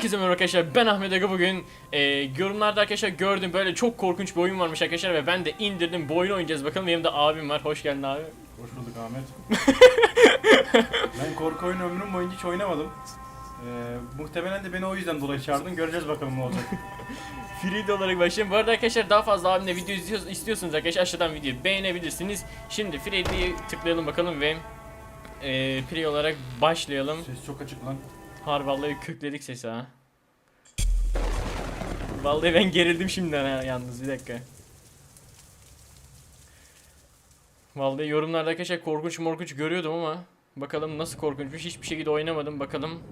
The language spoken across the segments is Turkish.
Herkese merhaba arkadaşlar ben Ahmet Aga bugün e, yorumlarda arkadaşlar gördüm böyle çok korkunç bir oyun varmış arkadaşlar ve ben de indirdim bu oyunu oynayacağız bakalım yanımda abim var hoş geldin abi Hoş bulduk Ahmet. ben korku oyunu ömrüm boyunca hiç oynamadım. Ee, muhtemelen de beni o yüzden dolayı çağırdın. Göreceğiz bakalım ne olacak. Free olarak başlayayım bu arada arkadaşlar daha fazla abimle video izliyorsunuz, istiyorsunuz arkadaşlar aşağıdan videoyu beğenebilirsiniz Şimdi Free'yi tıklayalım bakalım ve e, free olarak başlayalım Ses çok açık lan. Har vallahi kökledik sesi ha. Vallahi ben gerildim şimdiden ha yalnız bir dakika. Vallahi yorumlarda arkadaşlar korkunç morkunç görüyordum ama Bakalım nasıl korkunçmuş hiçbir şekilde oynamadım bakalım.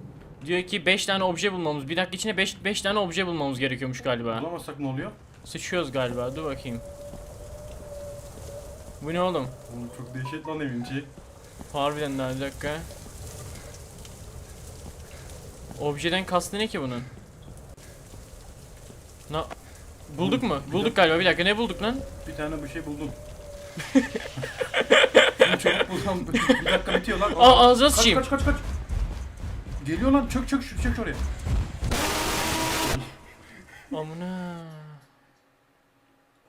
Diyor ki 5 tane obje bulmamız bir dakika içinde 5 5 tane obje bulmamız gerekiyormuş galiba. Bulamazsak ne oluyor? Sıçıyoruz galiba dur bakayım. Bu ne oğlum? Oğlum çok dehşet lan evinci. Harbiden daha bir dakika Objeden kastı ne ki bunun? Na Bulduk mu? Bulduk galiba bir dakika ne bulduk lan? Bir tane bir şey buldum. Şunu çabuk bulsam bir dakika bitiyor lan. Aa ağzına kaç, sıçayım kaç kaç kaç. Geliyor lan çök çök çök, çök oraya. Amına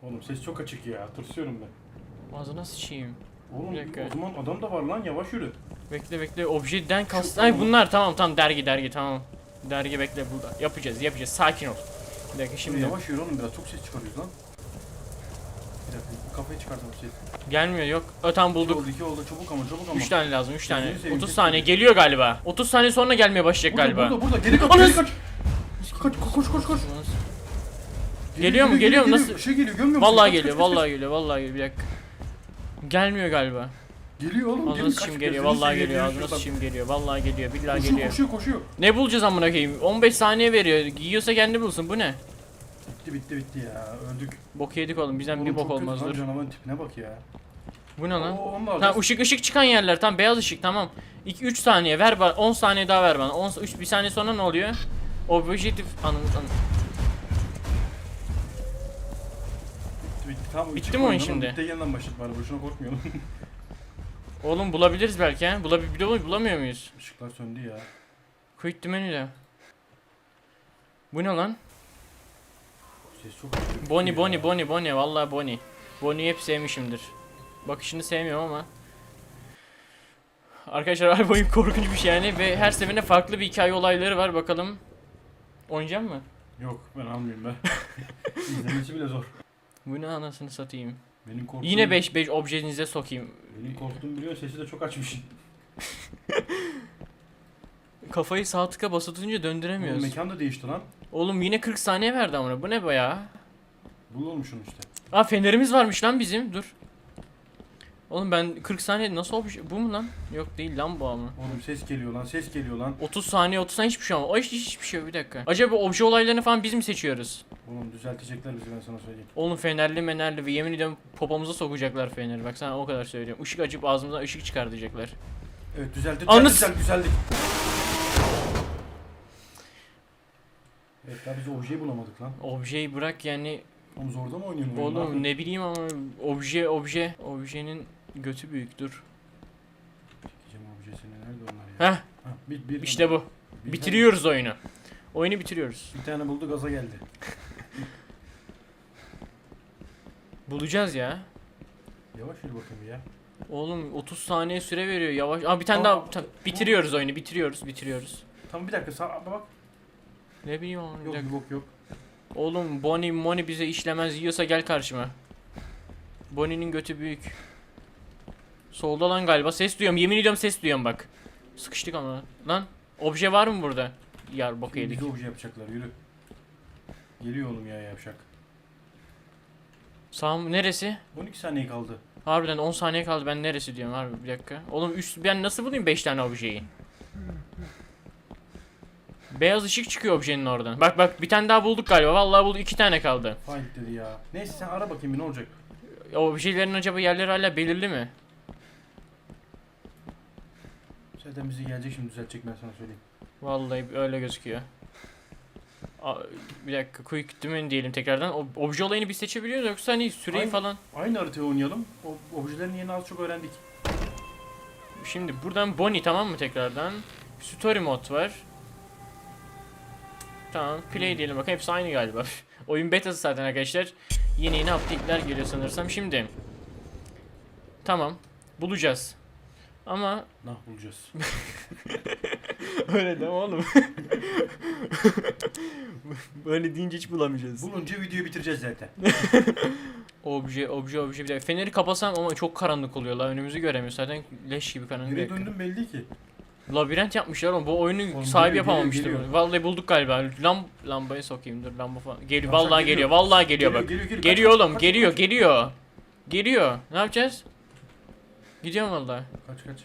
Oğlum ses çok açık ya. Tırsıyorum ben. Ağzına sıçayım Oğlum Bir dakika. o zaman adam da var lan yavaş yürü. Bekle bekle objeden kastı Ay bunlar tamam tamam dergi dergi tamam Dergi bekle burada yapacağız yapacağız sakin ol Bir dakika Şimdi yavaş yürü oğlum biraz çok ses çıkarıyoruz lan. Bir dakika kafayı çıkartalım ses. gelmiyor yok Ö tamam Bulduk. bulduk İki oldu, iki oldu çabuk ama çabuk ama. 3 tane lazım 3 tane seveyim, 30 tek saniye geliyor galiba 30 saniye sonra gelmeye başlayacak Burada, galiba Burada burada geri kaç Anasını- geri kaç. Kaç koş koş koş. Geliyor mu, geliyor mu? Nasıl- şey geliyor görmüyor musun? Vallahi geliyor, vallahi geliyor, vallahi geliyor. Bir dakika. Gelmiyor galiba. Geliyor oğlum. Ağzına gelin, sıçayım geliyor, vallahi seveyim, geliyor, ağzına şuradan. sıçayım geliyor, vallahi geliyor, billahi Koşuyor geliyor. koşuyor koşuyor. Ne bulacağız amına koyayım? 15 saniye veriyor. Yiyorsa kendi bulsun. Bu ne? Bitti bitti bitti ya öldük. Bok yedik oğlum. Bizden Oğlum bir bok çok kötü olmaz lan, dur. Canavarın tipine bak ya. Bu ne lan? Oo, da alacağız. ışık ışık çıkan yerler. Tamam beyaz ışık tamam. 2 3 saniye ver bana. 10 saniye daha ver bana. 10 3 bir saniye sonra ne oluyor? Objektif anın anın. Bitti bitti. Tamam, Bitti mi oyun şimdi? Bitti yeniden başladık bari boşuna korkmayalım. Oğlum bulabiliriz belki ha. Bulabil bir de bulamıyor muyuz? Işıklar söndü ya. Quit the menüde. Bu ne lan? Ses çok kötü. Bonnie. Bonnie Bonnie Bonnie vallahi Bonnie. Bonnie'yi hep sevmişimdir. Bakışını sevmiyorum ama. Arkadaşlar harbi oyun korkunç bir şey yani ve her seferinde farklı bir hikaye olayları var bakalım. Oynayacak mı? Yok ben almayayım ben. İzlemesi bile zor. Bu ne anasını satayım. Benim korktuğum... Yine 5 5 objenize sokayım. Benim korktuğum biliyor sesi de çok açmış. Kafayı sağ tıka basılı tutunca Oğlum döndüremiyoruz. mekan da değişti lan. Oğlum yine 40 saniye verdi ama bu ne bayağı? Bul oğlum şunu işte. Aa fenerimiz varmış lan bizim dur. Oğlum ben 40 saniye nasıl obje bu mu lan? Yok değil lan bu ama. Oğlum ses geliyor lan ses geliyor lan. 30 saniye 30 saniye hiçbir şey olmaz. O hiç, hiçbir şey yok bir dakika. Acaba obje olaylarını falan biz mi seçiyoruz? Oğlum düzeltecekler bizi ben sana söyleyeyim. Oğlum fenerli menerli ve yemin ediyorum popomuza sokacaklar feneri. Bak sana o kadar söylüyorum. Işık açıp ağzımızdan ışık çıkar diyecekler. Evet düzeldi Anı düzeldi s- düzeldi, düzeldik. Evet daha biz objeyi bulamadık lan. Objeyi bırak yani Oğlum zorda mı oynuyorsun? oyunu? oğlum ne bileyim ama obje obje objenin götü büyüktür. Çekeceğim objesini nerede onlar ya? Heh Ha, bir, bir, işte bu. bir Bitiriyoruz oyunu. Oyunu bitiriyoruz. Tane, bir tane buldu gaza geldi. Bulacağız ya. Yavaş yürü bakayım ya. Oğlum 30 saniye süre veriyor yavaş. Aa bir tane Aa, daha ta- bitiriyoruz oyunu bitiriyoruz bitiriyoruz. Tamam bir dakika sağ bak. Ne bileyim bir Yok dakika. yok yok. Oğlum Bonnie Moni bize işlemez yiyorsa gel karşıma. Bonnie'nin götü büyük. Solda lan galiba ses duyuyorum yemin ediyorum ses duyuyorum bak. Sıkıştık ama lan. Obje var mı burada? Yar bok Şimdi yedik. obje yapacaklar yürü. Geliyor oğlum ya yapacak. Sağ mı? Neresi? 12 saniye kaldı. Harbiden 10 saniye kaldı ben neresi diyorum harbi bir dakika. Oğlum üst ben nasıl bulayım 5 tane objeyi? Beyaz ışık çıkıyor objenin oradan. Bak bak bir tane daha bulduk galiba. Vallahi bulduk 2 tane kaldı. Fight dedi ya. Neyse sen ara bakayım bir ne olacak. Objelerin acaba yerleri hala belirli mi? Zaten bizi gelecek şimdi düzeltecek ben sana söyleyeyim. Vallahi öyle gözüküyor. Bir dakika quick dimen diyelim tekrardan. O, obje olayını biz seçebiliyoruz yoksa hani süreyi Aynen. falan. Aynı haritayı oynayalım. O, objelerin yerini az çok öğrendik. Şimdi buradan Bonnie tamam mı tekrardan? Story mod var. Tamam play diyelim bak hepsi aynı galiba. Oyun betası zaten arkadaşlar. Yeni yeni update'ler geliyor sanırsam. Şimdi. Tamam. Bulacağız. Ama Nah bulacağız. öyle deme oğlum. Böyle deyince hiç bulamayacağız. Bulunca videoyu bitireceğiz zaten. Obje, obje, obje bir dakika. Feneri kapasam ama çok karanlık oluyor la. Önümüzü göremiyoruz zaten leş gibi karanlık. Bir Nereye döndüm belli ki. Labirent yapmışlar oğlum. Bu oyunun Oğlum sahibi geliyor, yapamamıştır geliyor, bunu. Vallahi bulduk galiba. Lam lambayı sokayım dur lamba falan. Geliyor. Yavşak Vallahi geliyor. geliyor. Vallahi geliyor bak. Geliyor, geliyor, Geliyor kaç, oğlum. kaç, geliyor, geliyor. Geliyor. Ne yapacağız? Gidiyorum vallahi. Kaç kaç.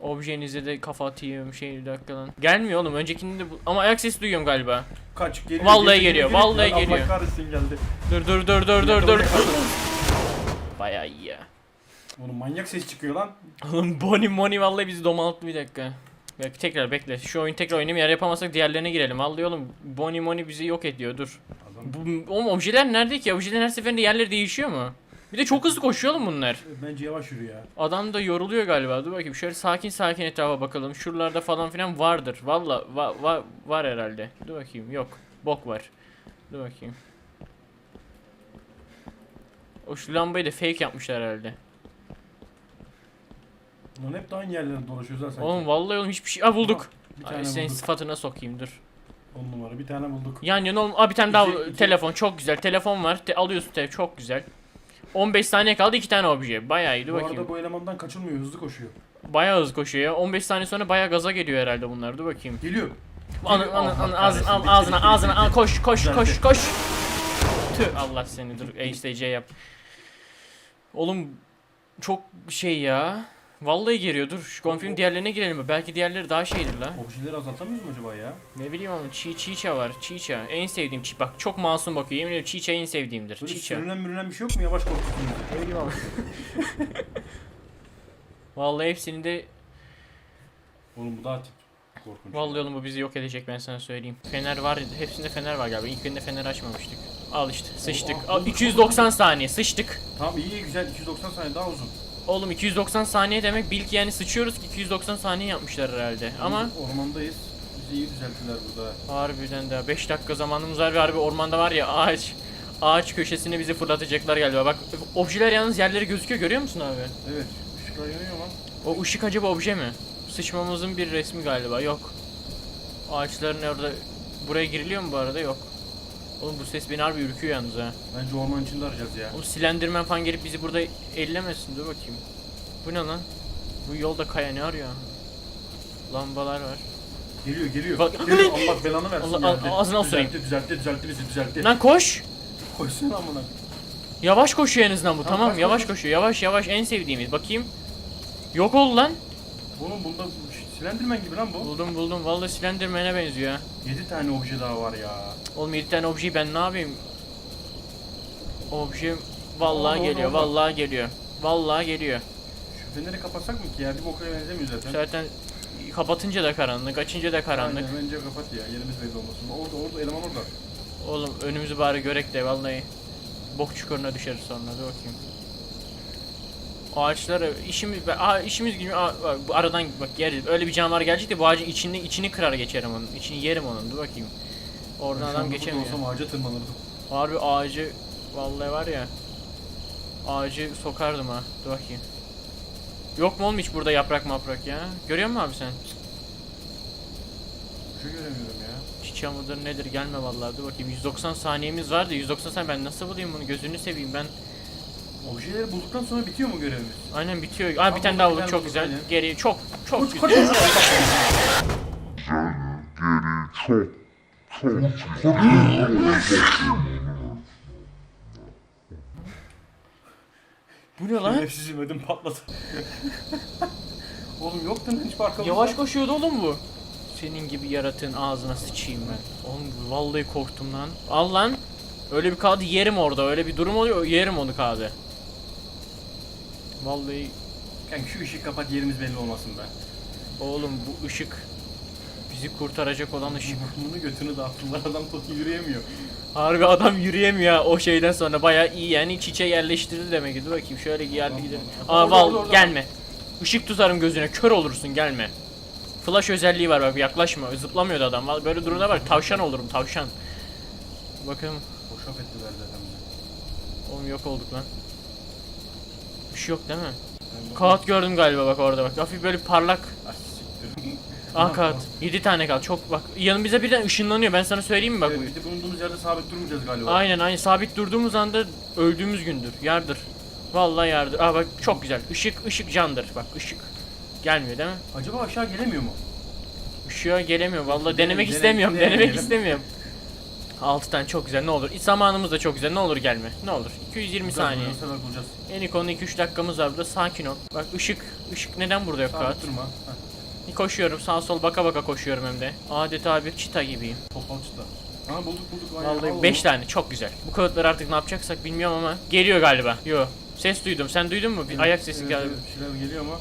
Objenize de kafa atayım şey bir dakika lan. Gelmiyor oğlum. Öncekinde bu... ama ayak sesi duyuyorum galiba. Kaç geliyor. Vallahi geliyor, vallahi Allah geliyor. kahretsin geldi. Dur dur dur dur dur dur. Bayağı iyi ya. Oğlum manyak ses çıkıyor lan. Oğlum Bonnie Money vallahi bizi domalttı bir dakika. Bak tekrar bekle. Şu oyun tekrar oynayayım. Eğer yapamazsak diğerlerine girelim. Vallahi oğlum Bonnie Money bizi yok ediyor. Dur. Adam. Bu, oğlum objeler nerede ki? Objeler her seferinde yerleri değişiyor mu? Bir de çok hızlı koşuyor oğlum bunlar. Bence yavaş yürü ya. Adam da yoruluyor galiba. Dur bakayım. Şöyle sakin sakin etrafa bakalım. Şuralarda falan filan vardır. Valla va, va, var herhalde. Dur bakayım. Yok. Bok var. Dur bakayım. O şu lambayı da fake yapmışlar herhalde. Lan hep de aynı yerlerde dolaşıyoruz ha sanki. Oğlum vallahi oğlum hiçbir şey. Aa bulduk. Bir Ay, tane senin bulduk. sıfatına sokayım dur. On numara bir tane bulduk. Yan yana oğlum. Aa bir tane daha İki- iki- telefon çok güzel. Telefon var. Te- alıyorsun te çok güzel. 15 saniye kaldı iki tane obje. Bayağı iyi dur Bu bakayım. arada bu elemandan kaçılmıyor hızlı koşuyor. Bayağı hızlı koşuyor ya. 15 saniye sonra bayağı gaza geliyor herhalde bunlar. Dur bakayım. Geliyor. Anı, anı, anı, ağzına, al, ağzına, ağzına, al, koş, koş, koş, koş. Tüh, Allah seni dur, HTC yap. Oğlum, çok şey ya. Vallahi geliyor, dur. Şu konfirm diğerlerine girelim mi? Belki diğerleri daha şeydir la. Objeleri azaltamıyoruz mu acaba ya? Ne bileyim ama çiğ çiğça var, çiğça. En sevdiğim çiğ. Bak çok masum bakıyor, yemin ediyorum çiğça en sevdiğimdir. Böyle Çiğça. sürünen mürünen bir şey yok mu? Yavaş korkutuyor. Ne bileyim ama. Vallahi hepsini de Oğlum bu daha tip. Korkunç. Vallahi oğlum bu bizi yok edecek ben sana söyleyeyim. Fener var, hepsinde fener var galiba. İlk günde fener açmamıştık. Al işte, sıçtık. Al, oh, 290 saniye, sıçtık. Tamam iyi güzel 290 saniye daha uzun. Oğlum 290 saniye demek bil ki yani sıçıyoruz ki 290 saniye yapmışlar herhalde. Ama Ormandayız. Bizi iyi düzelttiler burada. harbiden de 5 dakika zamanımız var ve harbi ormanda var ya ağaç ağaç köşesine bizi fırlatacaklar galiba. Bak objeler yalnız yerleri gözüküyor görüyor musun abi? Evet. Işıklar yanıyor lan. O ışık acaba obje mi? Sıçmamızın bir resmi galiba. Yok. Ağaçların orada buraya giriliyor mu bu arada? Yok. Oğlum bu ses beni harbi ürküyor yalnız ha. Bence orman içinde arayacağız ya. Oğlum silendirmen falan gelip bizi burada ellemesin. Dur bakayım. Bu ne lan? Bu yolda kaya ne arıyor? Lambalar var. Geliyor geliyor. Bak- geliyor. Allah belanı versin Allah- geldi. ağzına osurayım. Düzeltti düzeltti düzeltti bizi düzeltti. Lan koş! Koşsana amına. Yavaş koşuyor en azından bu. Tamam, Tamam, koş, yavaş koş, koş. koşuyor. Yavaş yavaş en sevdiğimiz. Bakayım. Yok ol lan. Oğlum bunda silendirmen gibi lan bu. Buldum buldum. Vallahi silendirmene benziyor ha. 7 tane obje daha var ya. Oğlum 7 tane objeyi ben ne yapayım? Obje vallahi Orada, geliyor. orada. Vallahi geliyor. Vallahi geliyor. Şu feneri kapatsak mı ki? Yerde boka benzemiyor zaten. Zaten kapatınca da karanlık, açınca da karanlık. Aynen, bence kapat ya. Yerimiz belli olmasın. Orada orada eleman orada. Oğlum önümüzü bari görek de vallahi bok çukuruna düşeriz sonra. Dur bakayım. Ağaçları işimiz aa, işimiz gibi bu aradan bak yeriz. Öyle bir canavar gelecek de bu ağacın içini içini kırar geçerim onun. İçini yerim onun. Dur bakayım. Oradan şu adam geçemiyor. olsam ağaca tırmanırdım. Harbi ağacı vallahi var ya. Ağacı sokardım ha. Dur bakayım. Yok mu oğlum hiç burada yaprak maprak ya? Görüyor musun abi sen? Bir şey göremiyorum ya. Çiçeği mıdır nedir gelme vallahi dur bakayım 190 saniyemiz vardı 190 saniye ben nasıl bulayım bunu gözünü seveyim ben Objeleri bulduktan sonra bitiyor mu görevimiz? aynen bitiyor. Aa bir tane daha bulduk çok güzel. aynen. geri çok çok Koş, güzel. koş, koş. bu ne lan? Şerefsizim ödüm patladı. Oğlum yok lan hiç arkamızda. yavaş koşuyordu oğlum bu. Senin gibi yaratığın ağzına sıçayım ben. Oğlum vallahi korktum lan. Al lan. Öyle bir kağıdı yerim orada. Öyle bir durum oluyor. Yerim onu kağıdı vallahi Kanka şu ışığı kapat yerimiz belli olmasın be. oğlum bu ışık bizi kurtaracak olan ışık Bunu götünü dağıttılar adam tut yürüyemiyor. Harbi adam yürüyemiyor o şeyden sonra bayağı iyi yani çiçe yerleştirdi demek ki. Dur bakayım şöyle Tamam, gidelim. Aa Orada, val orada, orada. gelme. Işık tutarım gözüne kör olursun gelme. Flash özelliği var bak yaklaşma. Zıplamıyordu adam. Böyle durumda var. Tavşan olurum tavşan. Bakın. Boşa ettiler zaten. Oğlum yok olduk lan. Bir şey yok değil mi? Kağıt gördüm galiba bak orada bak. Hafif böyle parlak. Ah, siktir. Ah kağıt. 7 tane kağıt. Çok bak. Yanımıza birden ışınlanıyor. Ben sana söyleyeyim mi bak. Evet, bir de bulunduğumuz yerde sabit durmayacağız galiba. Aynen aynen sabit durduğumuz anda öldüğümüz gündür. Yardır. Vallahi yardır. Aa bak çok güzel. Işık ışık candır. Bak ışık. Gelmiyor değil mi? Acaba aşağı gelemiyor mu? Işığa gelemiyor. Vallahi denemek istemiyorum. Denemek istemiyorum. 6 tane çok güzel ne olur. Zamanımız da çok güzel. Ne olur gelme. Ne olur. 220 saniye. Nasıl bulacağız? En konu 2-3 dakikamız var burada. Sakin ol. Bak ışık. ışık neden burada yok kağıt? Sabit durma. Heh, Koşuyorum. Sağ sol baka baka koşuyorum hem de. Adeta bir çita gibiyim. topal çıta. Ha bulduk bulduk. Aynen, al Vallahi onu. 5 tane çok güzel. Bu kağıtları artık ne yapacaksak bilmiyorum ama geliyor galiba. Yo. Ses duydum. Sen duydun mu? Bir ayak sesi evet, geldi. evet, bir şeyler geliyor ama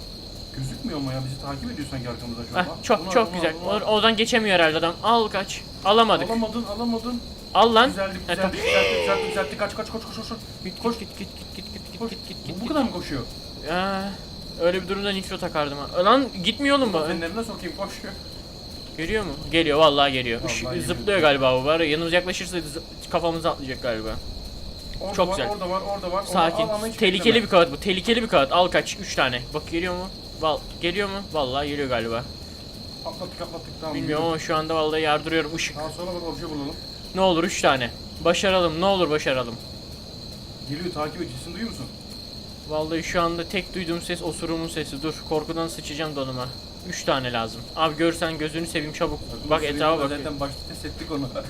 gözükmüyor ama ya bizi takip ediyor sanki arkamızdan şu Heh, anda. çok al, çok onu güzel. O- Oradan geçemiyor herhalde adam. Al kaç. Alamadık. Alamadın alamadın. Al lan. Güzeldi Ha, güzeldi güzeldi güzeldi güzeldi kaç kaç koş koş koş. Git Koş. git git git git git git Koş. git git Bu, git bu git. kadar mı koşuyor? Aa, öyle bir durumda nitro takardım ha. Lan gitmiyor oğlum bu. Fenlerine sokayım koş. Geliyor mu? Geliyor vallahi geliyor. Vallahi Işık- geliyor. zıplıyor galiba bu var. ya, Yanımıza yaklaşırsa zı- kafamıza atlayacak galiba. Orada Çok var, güzel. Orada var orada var. Sakin. al ama hiç Tehlikeli bekleme. bir kağıt bu. Tehlikeli bir kağıt. Al kaç. 3 tane. Bak geliyor mu? Val geliyor mu? Vallahi geliyor galiba. Atlattık atlattık tamam. Bilmiyorum ama şu anda vallahi yardırıyorum ışık. Daha sonra bak obje bulalım. Ne olur 3 tane. Başaralım. Ne olur başaralım. Geliyor takip ediyor. Sesini duyuyor musun? Vallahi şu anda tek duyduğum ses osurumun sesi. Dur korkudan sıçacağım donuma. 3 tane lazım. Abi görsen gözünü seveyim çabuk. Bak Sürüyor, etrafa bak. Zaten başta test ettik onu.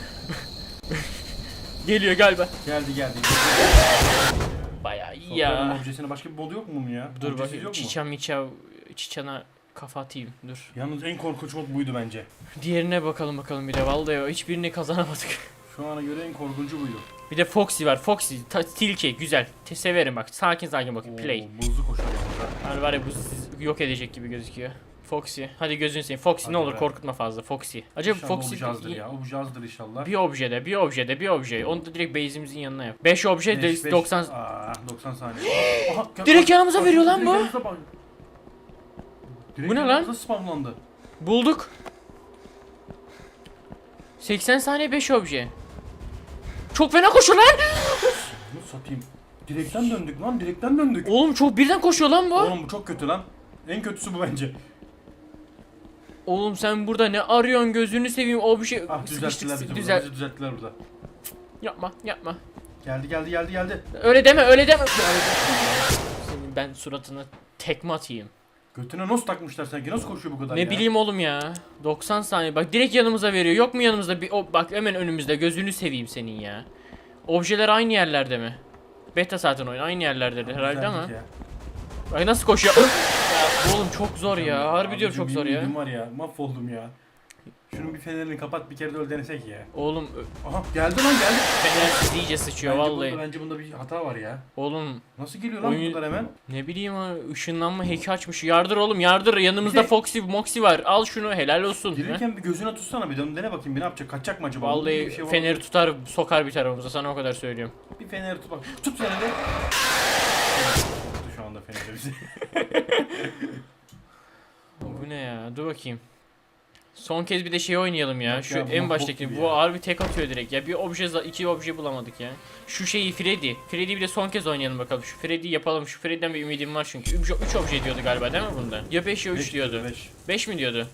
Geliyor galiba. geldi geldi. Bayağı iyi ya. objesine başka bir modu yok mu ya? Dur Objesiz bakayım. yok mu? Çiçana kafa atayım. Dur. Yalnız en korkunç mod buydu bence. Diğerine bakalım bakalım bir de. Vallahi hiçbirini kazanamadık. Şu ana göre en korkuncu buydu. Bir de Foxy var. Foxy. Ta- tilki. Güzel. Te severim bak. Sakin sakin bakın. Play. Oo, Buzlu koşar ha. Hani var ya bu sizi yok edecek gibi gözüküyor. Foxy. Hadi gözünü seveyim. Foxy ne Hadi olur be. korkutma fazla. Foxy. Acaba İnşallah Foxy objazdır ya. Objazdır inşallah. bir objede, bir objede, bir obje. Onu da direkt base'imizin yanına yap. 5 obje Beş, beş. 90 Aa, 90 saniye. Aha, gel- Direkt yanımıza bak, veriyor lan direkt bu. yanımıza bak. Direkt Bu ne lan? yanımıza spamlandı. bulduk. 80 saniye 5 obje. Çok fena koşuyor lan. Bunu satayım. Direkten döndük lan, direkten döndük. Oğlum çok birden koşuyor lan bu. Oğlum bu çok kötü lan. En kötüsü bu bence. Oğlum sen burada ne arıyorsun gözünü seveyim obje. Ah düzelttiler bizi Düzel- burada. Bizi düzelttiler burada. Yapma yapma. Geldi geldi geldi geldi. Öyle deme öyle deme. Senin ben suratına tekme atayım. Götüne nos takmışlar sanki. Nasıl koşuyor bu kadar Ne ya? bileyim oğlum ya. 90 saniye. Bak direkt yanımıza veriyor. Yok mu yanımızda bir o bak hemen önümüzde. Gözünü seveyim senin ya. Objeler aynı yerlerde mi? Beta zaten oyun aynı yerlerde herhalde ama. ya. Bak nasıl koşuyor? ya, oğlum çok zor ya. Harbi diyorum çok zor ya. var ya. Mahvoldum ya. Şunun bir fenerini kapat bir kere de öl denesek ya. Oğlum Aha geldi lan geldi. fenersiz iyice sıçıyor bence vallahi. Bunda, bence bunda bir hata var ya. Oğlum Nasıl geliyor lan Oyun- bu kadar hemen? ne bileyim ha ışınlanma hack'i açmış. Yardır oğlum yardır. Yanımızda Bir de- Foxy Moxy var. Al şunu helal olsun. ha? Gelirken bir gözüne tutsana bir dön dene bakayım bir ne yapacak? Kaçacak mı acaba? Vallahi bir şey var mı? feneri tutar sokar bir tarafımıza sana o kadar söylüyorum. Bir feneri tut bak. Tut feneri. Tuttu şu anda feneri bizi. Bu ne ya? Dur bakayım. Son kez bir de şey oynayalım ya. Şu ya, en baştaki. Bu ya. harbi tek atıyor direkt ya. Bir obje iki obje bulamadık ya. Şu şeyi Freddy. Freddy'yi bir de son kez oynayalım bakalım. Şu Freddy'yi yapalım. Şu Freddy'den bir ümidim var çünkü. 3 obje diyordu galiba değil mi bunda? Ya 5 ya 3 Beş diyordu. beş. 5 mi diyordu?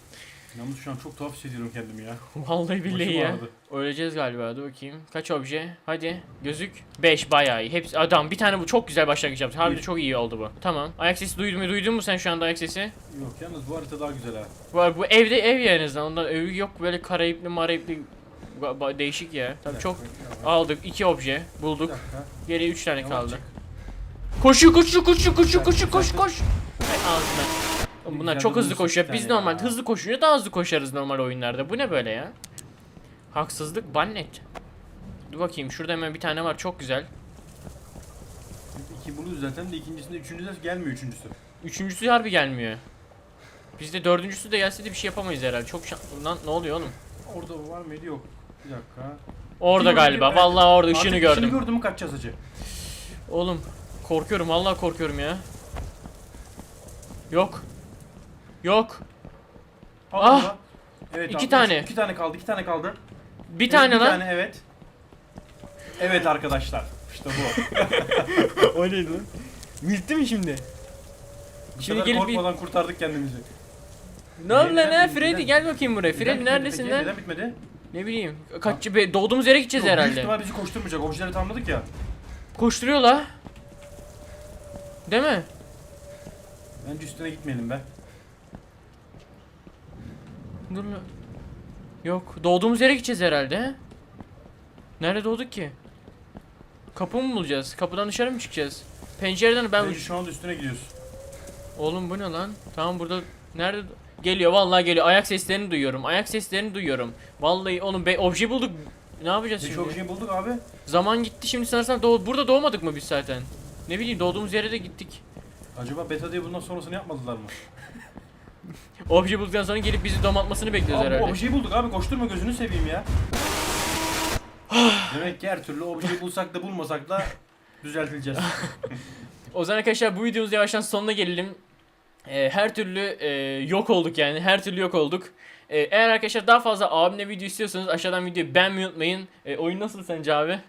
Yalnız şu an çok tuhaf hissediyorum kendimi ya. Vallahi billahi Başım ya. ağrıdı. Öleceğiz galiba. Dur bakayım. Kaç obje? Hadi. Gözük. 5 bayağı iyi. Hepsi adam bir tane bu çok güzel başlangıç yaptı. Harbi Bir. çok iyi oldu bu. Tamam. Ayak sesi duydun mu? Duydun mu sen şu anda ayak sesi? Yok yalnız bu harita daha güzel ha. Var bu evde ev ya en azından. Ondan evi yok böyle karayipli marayipli Ba- ba- değişik ya. Tabii çok aldık. iki obje Bir bulduk. dakika. Geriye üç tane Yavaş kaldı. Koşuyor koşuyor koşuyor koşuyor koşuyor koş koş. Ay ağzına. Oğlum Bunlar çok hızlı koşuyor. Biz normal hızlı koşunca daha hızlı koşarız normal oyunlarda. Bu ne böyle ya? Haksızlık bannet. Dur bakayım şurada hemen bir tane var çok güzel. İki bunu zaten de ikincisinde üçüncüsü gelmiyor üçüncüsü. Üçüncüsü harbi gelmiyor. Bizde dördüncüsü de gelse de bir şey yapamayız herhalde. Çok şan... Lan ne oluyor oğlum? Orada var mıydı yok. Bir dakika. Orada Yok, galiba. yok, Vallahi orada ışığını Artık gördüm. Işını gördüm mü kaçacağız acı? Oğlum korkuyorum vallahi korkuyorum ya. Yok. Yok. Al Ah! bunu. Evet, İki abi, tane. üç- iki tane kaldı. iki tane kaldı. Bir Evet, tane bir lan. tane evet. Evet arkadaşlar. İşte bu. o neydi lan? Milti mi şimdi? Bu Şimdi sefer gelip bir- korkmadan kurtardık kendimizi. Ne oldu lan ha Freddy gel bakayım buraya. Neden Freddy bitmedi neredesin peki? lan? Neden bitmedi? Ne bileyim. Kaç be, doğduğumuz yere gideceğiz Yok, Büyük herhalde. ihtimal bizi koşturmayacak. Objeleri tamamladık ya. Koşturuyor la. Değil mi? Bence üstüne gitmeyelim be. Dur lan. Yok. Doğduğumuz yere gideceğiz herhalde. he? Nerede doğduk ki? Kapı mı bulacağız? Kapıdan dışarı mı çıkacağız? Pencereden ben... Bence şu anda üstüne gidiyoruz. Oğlum bu ne lan? Tamam burada... Nerede? Geliyor vallahi geliyor. Ayak seslerini duyuyorum. Ayak seslerini duyuyorum. Vallahi oğlum be obje bulduk. Ne yapacağız Biz şimdi? şey bulduk abi. Zaman gitti şimdi sanırsam doğ burada doğmadık mı biz zaten? Ne bileyim doğduğumuz yere de gittik. Acaba beta diye bundan sonrasını yapmadılar mı? Obje bulduktan sonra gelip bizi domatmasını bekliyoruz Abi bu herhalde. objeyi bulduk abi. Koşturma gözünü seveyim ya. Demek ki her türlü objeyi bulsak da bulmasak da düzeltileceğiz. O zaman arkadaşlar bu videomuz yavaştan sonuna gelelim. Ee, her türlü e, yok olduk yani. Her türlü yok olduk. Ee, eğer arkadaşlar daha fazla abimle video istiyorsanız aşağıdan videoyu beğenmeyi unutmayın. Ee, oyun nasıl sence abi?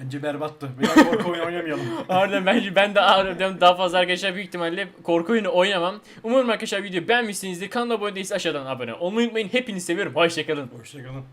Bence berbattı. Biraz korku oyunu oynamayalım. Harbiden bence ben de harbiden daha fazla arkadaşlar büyük ihtimalle korku oyunu oynamam. Umarım arkadaşlar videoyu beğenmişsinizdir. Kanala abone değilseniz aşağıdan abone olmayı unutmayın. Hepinizi seviyorum. Hoşçakalın. Hoşçakalın.